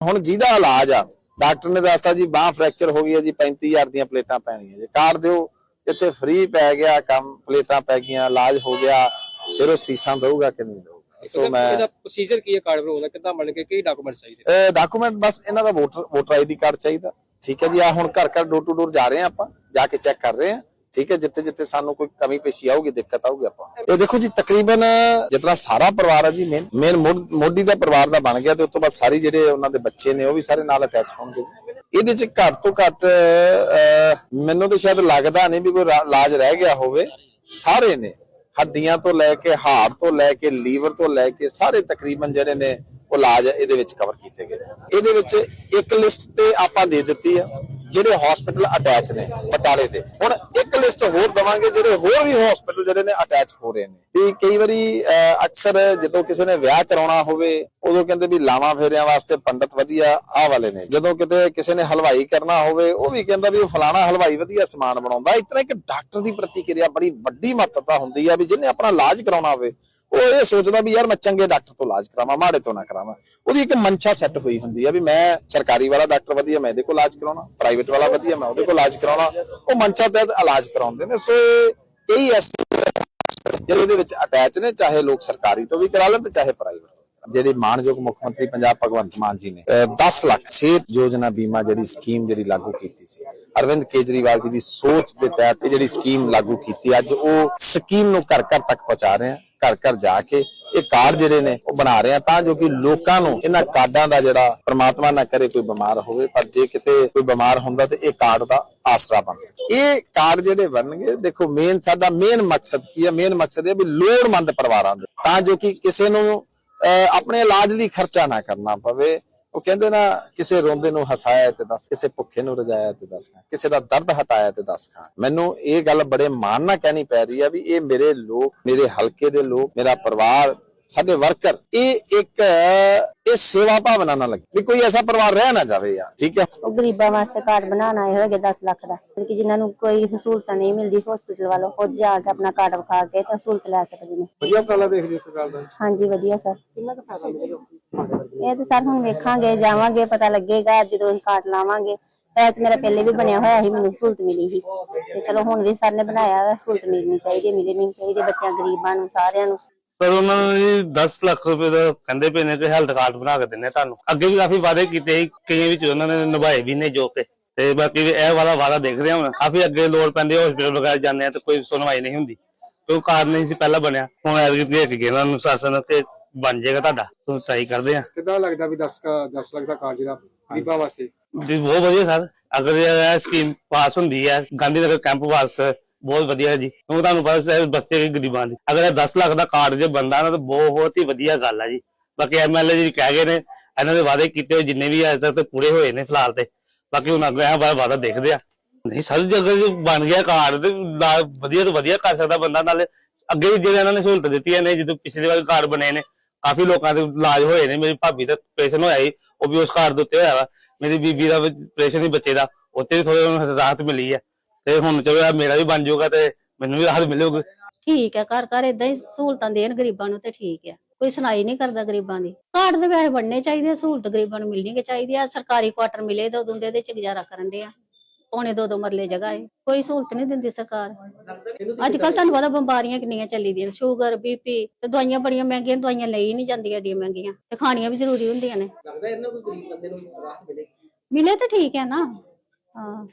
ਹੁਣ ਜਿਹਦਾ ਇਲਾਜ ਆ ਡਾਕਟਰ ਨੇ ਦੱਸਤਾ ਜੀ ਬਾਹ ਫ੍ਰੈਕਚਰ ਹੋ ਗਈ ਹੈ ਜੀ 35000 ਦੀਆਂ ਪਲੇਟਾਂ ਪੈਣੀਆਂ ਜੀ। ਕਾਰਡ ਦਿਓ ਇੱਥੇ ਫ੍ਰੀ ਪੈ ਗਿਆ ਕੰਮ ਪਲੇਟਾਂ ਪੈ ਗਈਆਂ ਇਲਾਜ ਹੋ ਗਿਆ ਫਿਰ ਉਹ ਸੀਸਾਂ ਦਊਗਾ ਕਿ ਨਹੀਂ ਦਊਗਾ। ਸੋ ਮੈਂ ਇਹਦਾ ਪ੍ਰੋਸੀਜਰ ਕੀ ਹੈ ਕਾਰਡ ਬਣਾਉਣ ਦਾ? ਕਿੱਦਾਂ ਬਣ ਕੇ ਕੀ ਡਾਕੂਮੈਂਟ ਚਾਹੀਦੇ ਡਾਕੂਮੈਂਟ ਬਸ ਇਹਨਾਂ ਦਾ ਵੋਟਰ ਵੋਟਰ ਆਈਡੀ ਕਾਰਡ ਚਾਹੀਦਾ। ਠੀਕ ਹੈ ਜੀ ਆ ਹੁਣ ਘਰ ਘਰ ਡੋਰ ਟੂ ਡੋਰ ਜਾ ਰਹੇ ਆ ਆਪਾਂ ਜਾ ਕੇ ਚੈੱਕ ਕਰ ਰਹੇ ਆ ਠੀਕ ਹੈ ਜਿੱਥੇ ਜਿੱਥੇ ਸਾਨੂੰ ਕੋਈ ਕਮੀ ਪੇਸ਼ੀ ਆਊਗੀ, ਦਿੱਕਤ ਆਊਗੀ ਆਪਾਂ ਇਹ ਦੇਖੋ ਜੀ, ਤਕਰੀਬਨ ਜਿਤਨਾ ਸਾਰਾ ਪਰਿਵਾਰ ਹੈ ਜੀ ਮੇਨ ਮੇਨ ਮੋਢੀ ਦਾ ਪਰਿਵਾਰ ਦਾ ਬਣ ਗਿਆ ਤੇ ਉਸ ਤੋਂ ਬਾਅਦ ਸਾਰੇ ਜਿਹੜੇ ਉਹਨਾਂ ਦੇ ਬੱਚੇ ਨੇ, ਉਹ ਵੀ ਸਾਰੇ ਨਾਲ ਅਟੈਚ ਹੋਣਗੇ ਇਹਦੇ ਚ ਘੱਟ ਤੋਂ ਘੱਟ ਮੈਨੂੰ ਤਾਂ ਸ਼ਾਇਦ ਲੱਗਦਾ ਨਹੀਂ ਵੀ ਕੋਈ ਰਾ- ਇਲਾਜ ਰਹਿ ਗਿਆ ਹੋਵੇ। ਸਾਰੇ ਨੇ, ਹੱਡੀਆਂ ਤੋਂ ਲੈ ਕੇ ਹਾਰਟ ਤੋਂ ਲੈ ਕੇ ਲੀਵਰ ਤੋਂ ਲੈ ਕੇ ਸਾਰੇ ਤਕਰੀਬਨ ਜਿਹੜੇ ਨੇ, ਉਹ ਇਲਾਜ ਇਹਦੇ ਵਿੱਚ ਕਵਰ ਕੀਤੇ ਗਏ ਇਹਦੇ ਵਿੱਚ ਇੱਕ ਲਿਸਟ ਤੇ ਆਪਾਂ ਦੇ ਦਿੱਤੀ ਆ। ਜਿਹੜੇ ਹਸਪੀਟਲ ਅਟੈਚ ਨੇ, ਬਟਾਲੇ ਦੇ। ਹੁਣ ਇੱਕ ਲਿਸਟ ਹੋਰ ਦਵਾਂਗੇ, ਜਿਹੜੇ ਹੋਰ ਵੀ ਹਸਪੀਟਲ ਜਿਹੜੇ ਨੇ ਅਟੈਚ ਹੋ ਰਹੇ ਨੇ। ਵੀ ਕਈ ਵਾਰੀ ਅਕਸਰ ਜਦੋਂ ਕਿਸੇ ਨੇ ਵਿਆਹ ਕਰਾਉਣਾ ਹੋਵੇ, ਉਦੋਂ ਕਹਿੰਦੇ ਵੀ ਲਾਵਾਂ ਫੇਰਿਆਂ ਵਾਸਤੇ ਪੰਡਤ ਵਧੀਆ ਆਹ ਵਾਲੇ ਨੇ। ਜਦੋਂ ਕਿਤੇ ਕਿਸੇ ਨੇ ਹਲਵਾਈ ਕਰਨਾ ਹੋਵੇ, ਉਹ ਵੀ ਕਹਿੰਦਾ ਵੀ ਉਹ ਫਲਾਣਾ ਹਲਵਾਈ ਵਧੀਆ ਸਮਾਨ ਬਣਾਉਂਦਾ। ਇਤਨਾ ਇੱਕ ਡਾਕਟਰ ਦੀ ਪ੍ਰਤੀਕਿਰਿਆ ਬੜੀ ਵੱਡੀ ਮਹੱਤਤਾ ਹੁੰਦੀ ਆ ਵੀ ਜਿਹਨੇ ਆਪਣਾ ਇਲਾਜ ਕਰਾਉਣਾ ਹੋਵੇ ਉਹ ਇਹ ਸੋਚਦਾ ਵੀ ਯਾਰ ਮੈਂ ਚੰਗੇ ਡਾਕਟਰ ਤੋਂ ਇਲਾਜ ਕਰਾਵਾਂ, ਮਾੜੇ ਤੋਂ ਨਾ ਕਰਾਵਾਂ। ਉਹਦੀ ਇੱਕ ਮਨਸ਼ਾ ਸੈੱਟ ਹੋਈ ਹੁੰਦੀ ਆ ਵੀ ਮੈਂ ਸਰਕਾਰੀ ਵਾਲਾ ਡਾਕਟਰ ਵਧੀਆ, ਮੈਂ ਇਹਦੇ ਕੋਲ ਇਲਾਜ ਕਰਾਉਣਾ ਪ੍ਰਾਈਵੇਟ ਵਾਲਾ ਵਧੀਆ, ਮੈਂ ਉਹਦੇ ਕੋਲ ਇਲਾਜ ਕਰਾਉਣਾ। ਉਹ ਮਨਸ਼ਾ ਤਹਿਤ ਇਲਾਜ ਕਰਾਉਂਦੇ ਨੇ ਸੋ ਕਈ ਐਸੇ ਜਿਹੜੇ ਇਹਦੇ ਵਿੱਚ ਅਟੈਚ ਨੇ, ਚਾਹੇ ਲੋਕ ਸਰਕਾਰੀ ਤੋਂ ਵੀ ਕਰਾ ਲੈਣ ਤੇ ਚਾਹੇ ਪ੍ਰਾਈਵੇਟ ਤੋਂ ਮਾਨਯੋਗ ਮੁੱਖ ਮੰਤਰੀ ਪੰਜਾਬ ਭਗਵੰਤ ਮਾਨ ਜੀ ਨੇ, ਅਹ 10 ਲੱਖ ਸਿਹਤ ਯੋਜਨਾ ਬੀਮਾ ਜਿਹੜੀ ਸਕੀਮ ਜਿਹੜੀ ਲਾਗੂ ਕੀਤੀ ਸੀ, ਅਰਵਿੰਦ ਕੇਜਰੀਵਾਲ ਜੀ ਦੀ ਸੋਚ ਦੇ ਤਹਿਤ ਜਿਹੜੀ ਸਕੀਮ ਲਾਗੂ ਕੀਤੀ, ਅੱਜ ਉਹ ਸਕੀਮ ਨੂੰ ਘਰ ਘਰ ਤੱਕ ਪਹੁੰਚਾ ਰਹੇ ਆ। ਘਰ ਘਰ ਜਾ ਕੇ ਇਹ ਕਾਰਡ ਜਿਹੜੇ ਨੇ ਉਹ ਬਣਾ ਰਹੇ ਆ ਤਾਂ ਜੋ ਕਿ ਲੋਕਾਂ ਨੂੰ ਇਹਨਾਂ ਕਾਰਡਾਂ ਦਾ ਜਿਹੜਾ ਪ੍ਰਮਾਤਮਾ ਨਾ ਕਰੇ ਕੋਈ ਬਿਮਾਰ ਹੋਵੇ ਪਰ ਜੇ ਕਿਤੇ ਕੋਈ ਬਿਮਾਰ ਹੁੰਦਾ ਤੇ ਇਹ ਕਾਰਡ ਦਾ ਆਸਰਾ ਬਣ ਸਕੇ। ਇਹ ਕਾਰਡ ਜਿਹੜੇ ਬਣਨਗੇ ਦੇਖੋ ਮੇਨ ਸਾਡਾ ਮੇਨ ਮਕਸਦ ਕੀ ਹੈ ਮੇਨ ਮਕਸਦ ਇਹ ਹੈ ਵੀ ਲੋੜਵੰਦ ਪਰਿਵਾਰਾਂ ਦੇ ਤਾਂ ਜੋ ਕਿ ਕਿਸੇ ਨੂੰ ਅਹ, ਆਪਣੇ ਇਲਾਜ ਲਈ ਖਰਚਾ ਨਾ ਕਰਨਾ ਪਵੇ ਉਹ ਕਹਿੰਦੇ ਨਾ ਕਿਸੇ ਰੋਂਦੇ ਨੂੰ ਹਸਾਇਆ ਤੇ ਦੱਸ ਕਿਸੇ ਭੁੱਖੇ ਨੂੰ ਰਜਾਇਆ ਤੇ ਦੱਸ ਖਾਂ ਕਿਸੇ ਦਾ ਦਰਦ ਹਟਾਇਆ ਤੇ ਦੱਸ ਖਾਂ। ਮੈਨੂੰ ਇਹ ਗੱਲ ਬੜੇ ਮਾਣ ਨਾਲ ਕਹਿਣੀ ਪੈ ਰਹੀ ਆ ਵੀ ਇਹ ਮੇਰੇ ਲੋਕ ਮੇਰੇ ਹਲਕੇ ਦੇ ਲੋਕ ਮੇਰਾ ਪਰਿਵਾਰ ਸਾਡੇ ਵਰਕਰ ਇਹ ਇੱਕ ਇਹ ਸੇਵਾ ਭਾਵਨਾ ਨਾਲ ਲੱਗੇ। ਵੀ ਕੋਈ ਐਸਾ ਪਰਿਵਾਰ ਰਹਿ ਨਾ ਜਾਵੇ ਯਾਰ ਠੀਕ ਹੈ ਉਹ ਗਰੀਬਾਂ ਵਾਸਤੇ ਕਾਰਡ ਬਣਾਉਣਾ ਆਏ ਹੋਗੇ 10 ਲੱਖ ਦਾ। ਫਿਰ ਕਿ ਜਿਨ੍ਹਾਂ ਨੂੰ ਕੋਈ ਸਹੂਲਤਾਂ ਨਹੀਂ ਮਿਲਦੀ ਹਸਪੀਟਲ ਵੱਲੋਂ ਉਹ ਜਾ ਕੇ ਆਪਣਾ ਕਾਰਡ ਵਿਖਾ ਕੇ ਤਾਂ ਸਹੂਲਤ ਲੈ ਸਕਦੇ ਨੇ। ਵਧੀਆ ਉਪਰਾਲਾ ਦੇਖਦੇ ਹੋ ਸਰਕਾਰ ਦਾ? ਹਾਂਜੀ ਵਧੀਆ ਸਰ। ਇਹ ਤਾਂ ਸਰ ਹੁਣ ਵੇਖਾਂਗੇ ਜਾਵਾਂਗੇ ਪਤਾ ਲੱਗੇਗਾ ਜਦੋਂ ਅਸੀਂ ਕਾਰਡ ਲਾਵਾਂਗੇ। ਇਹ ਤਾਂ ਮੇਰਾ ਪਹਿਲੇ ਵੀ ਬਣਿਆ ਹੋਇਆ ਸੀ ਮੈਨੂੰ ਸਹੂਲਤ ਮਿਲੀ ਸੀ। ਤੇ ਚਲੋ ਹੁਣ ਵੀ ਸਰ ਨੇ ਬਣਾਇਆ ਹੋਇਆ, ਸਹੂਲਤ ਮਿਲਣੀ ਚਾਹੀਦੀ ਹੈ, ਮਿਲਣੀ ਚਾਹੀਦੀ ਬੱਚਿਆਂ ਗਰੀਬਾਂ ਨੂੰ ਸਾਰਿਆਂ ਨੂੰ। ਪਰ ਉਹਨਾਂ ਨੂੰ ਜੀ 10 ਲੱਖ ਰੁਪਏ ਦਾ ਕਹਿੰਦੇ ਪਏ ਨੇ ਕਿ ਹੈਲਥ ਕਾਰਡ ਬਣਾ ਕੇ ਦਿੰਨੇ ਤੁਹਾਨੂੰ। ਅੱਗੇ ਵੀ ਕਾਫੀ ਵਾਅਦੇ ਕੀਤੇ ਸੀ ਕਈਆਂ ਵਿੱਚ ਉਹਨਾਂ ਨੇ ਨਿਭਾਏ ਵੀ ਨੇ ਜੋ ਕਿ। ਤੇ ਬਾਕੀ ਇਹ ਵਾਲਾ ਵਾਅਦਾ ਦੇਖ ਰਹੇ ਹਾਂ ਹੁਣ। ਕਾਫੀ ਅੱਗੇ ਲੋੜ ਪੈਂਦੀ ਹਸਪੀਟਲ ਵਗੈਰਾ ਜਾਂਦੇ ਆ ਤੇ ਕੋਈ ਸੁਣਵਾਈ ਨਹੀਂ ਹੁੰਦੀ। ਕੋਈ ਕਾਰਨ ਨਹੀਂ ਸੀ ਪਹਿਲਾਂ ਬਣਿਆ। ਹੁਣ ਐਤਕੀ ਦੇਖ ਇਹਨਾਂ ਨੂੰ ਸ਼ਾਸਨ ਤੇ ਬਣ ਜਾਏਗਾ ਤੁਹਾਡਾ ਤੁਸੀਂ ਟਰਾਈ ਕਰਦੇ ਆ। ਕਿੱਦਾਂ ਲੱਗਦਾ ਵੀ 10 ਕਾ 10 ਲੱਖ ਦਾ ਕਾਰਡ ਜਿਹੜਾ ਗਰੀਬਾਂ ਵਾਸਤੇ? ਜੀ ਬਹੁਤ ਵਧੀਆ ਸਰ। ਅਗਰ ਇਹ ਸਕੀਮ ਪਾਸ ਹੁੰਦੀ ਹੈ ਗਾਂਧੀ ਨਗਰ ਕੈਂਪ ਵਾਸਤੇ ਬਹੁਤ ਵਧੀਆ ਜੀ। ਕਿਉਂਕਿ ਤੁਹਾਨੂੰ ਪਤਾ ਹੈ ਬਸਤੇ ਦੇ ਗਰੀਬਾਂ ਦੀ। ਅਗਰ ਇਹ 10 ਲੱਖ ਦਾ ਕਾਰਡ ਜੇ ਬੰਦਾ ਨਾ ਤਾਂ ਬਹੁਤ ਹੀ ਵਧੀਆ ਗੱਲ ਹੈ ਜੀ। ਬਾਕੀ ਐਮਐਲਏ ਜੀ ਕਹਿ ਗਏ ਨੇ ਇਹਨਾਂ ਦੇ ਵਾਅਦੇ ਕੀਤੇ ਹੋਏ ਜਿੰਨੇ ਵੀ ਅਜੇ ਤੱਕ ਤੇ ਪੂਰੇ ਹੋਏ ਨੇ ਫਿਲਹਾਲ ਤੇ। ਬਾਕੀ ਹੁਣ ਅੱਗੇ ਇਹ ਵਾਅਦਾ ਦੇਖਦੇ ਆ। ਨਹੀਂ ਸਰ ਜੇ ਅਗਰ ਬਣ ਗਿਆ ਕਾਰਡ ਤੇ ਵਧੀਆ ਤੋਂ ਵਧੀਆ ਕਰ ਸਕਦਾ ਬੰਦਾ ਨਾਲੇ ਅੱਗੇ ਵੀ ਜਿਹੜੇ ਇਹਨਾਂ ਨੇ ਸਹੂਲਤ ਦਿੱਤੀਆਂ ਨੇ ਜਦੋਂ ਪਿਛਲੇ ਵਾਰ ਕਾਰਡ ਬਣੇ ਨੇ ਕਾਫੀ ਲੋਕਾਂ ਦੇ ਇਲਾਜ ਹੋਏ ਨੇ, ਮੇਰੀ ਭਾਬੀ ਦਾ ਆਪਰੇਸ਼ਨ ਹੋਇਆ ਸੀ, ਉਹ ਵੀ ਉਸ ਕਾਰਡ ਦੇ ਉੱਤੇ ਹੋਇਆ ਵਾ। ਮੇਰੀ ਬੀਬੀ ਦਾ ਆਪਰੇਸ਼ਨ ਸੀ ਬੱਚੇ ਦਾ, ਉੱਥੇ ਵੀ ਥੋੜੀ ਰਾਹਤ ਮਿਲੀ ਹੈ ਤੇ ਹੁਣ ਚਲੋ ਮੇਰਾ ਵੀ ਬਣ ਜਾਊਗਾ ਤੇ ਮੈਨੂੰ ਵੀ ਰਾਹਤ ਮਿਲੂਗੀ। ਠੀਕ ਹੈ ਘਰ ਘਰ ਇਦਾਂ ਹੀ ਸਹੂਲਤਾਂ ਦੇਣ ਗਰੀਬਾਂ ਨੂੰ ਤੇ ਠੀਕ ਹੈ ਕੋਈ ਸੁਣਾਈ ਨਹੀਂ ਕਰਦਾ ਗਰੀਬਾਂ ਦੀ। ਕਾਰਡ ਦੇ ਵੈਸੇ ਬਣਨੇ ਚਾਹੀਦੇ ਸਹੂਲਤ ਗਰੀਬਾਂ ਨੂੰ ਮਿਲਣੀ ਚਾਹੀਦੀ ਆ। ਸਰਕਾਰੀ ਕੁਆਟਰ ਮਿਲੇ ਤਾਂ ਉਦੋਂ ਦੇ ਇਹਦੇ ਚ ਗੁਜ਼ਾਰਾ ਕਰਨ ਦੇ ਆ। ਪੌਣੇ ਦੋ ਦੋ ਮਰਲੇ ਜਗ੍ਹਾ ਹੈ ਕੋਈ ਸਹੂਲਤ ਨਹੀਂ ਦਿੰਦੀ ਸਰਕਾਰ। ਅੱਜ ਕੱਲ ਤੁਹਾਨੂੰ ਪਤਾ ਬਿਮਾਰੀਆਂ ਕਿੰਨੀਆਂ ਚੱਲੀ ਦੀਆਂ ਸ਼ੂਗਰ ਬੀਪੀ ਤੇ ਦਵਾਈਆਂ ਬੜੀਆਂ ਮਹਿੰਗੀਆਂ ਦਵਾਈਆਂ ਲਈ ਨਹੀਂ ਜਾਂਦੀਆਂ ਏਡੀਆਂ ਮਹਿੰਗੀਆਂ। ਤੇ ਖਾਣੀਆਂ ਵੀ ਜ਼ਰੂਰੀ ਹੁੰਦੀਆਂ ਨੇ। ਲੱਗਦਾ ਇਹਨਾਂ ਕੋਈ ਗਰੀਬ ਬੰਦੇ ਨੂੰ ਰਾਹਤ ਮਿਲੇ? ਮਿਲੇ ਤਾਂ ਠੀਕ ਹੈ ਨਾ। ਹਾਂ।